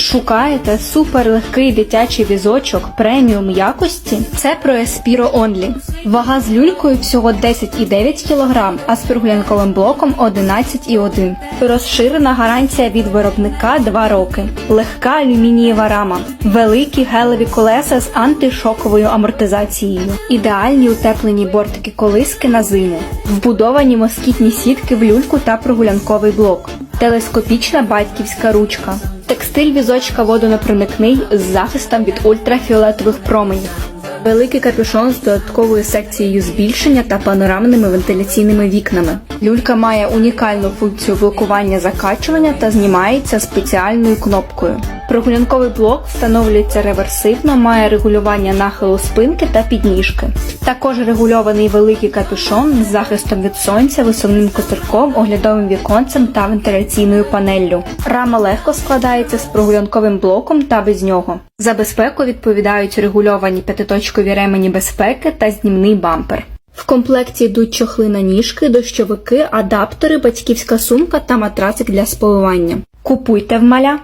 Шукаєте суперлегкий дитячий візочок преміум якості? Це про Espiro Only. Вага з люлькою всього 10,9 кг, а з прогулянковим блоком 11,1 Розширена гарантія від виробника 2 роки. Легка алюмінієва рама. Великі гелеві колеса з антишоковою амортизацією. Ідеальні утеплені бортики колиски на зиму. Вбудовані москітні сітки в люльку та прогулянковий блок. Телескопічна батьківська ручка. Текстиль візочка водонепроникний з захистом від ультрафіолетових променів. Великий капюшон з додатковою секцією збільшення та панорамними вентиляційними вікнами. Люлька має унікальну функцію блокування закачування та знімається спеціальною кнопкою. Прогулянковий блок встановлюється реверсивно, має регулювання нахилу спинки та підніжки. Також регульований великий капюшон з захистом від сонця, висувним котирком, оглядовим віконцем та вентиляційною панеллю. Рама легко складається з прогулянковим блоком та без нього. За безпеку відповідають регульовані п'ятиточкові ремені безпеки та знімний бампер. В комплекті йдуть чохли на ніжки, дощовики, адаптери, батьківська сумка та матрацик для спаливання. Купуйте в маля!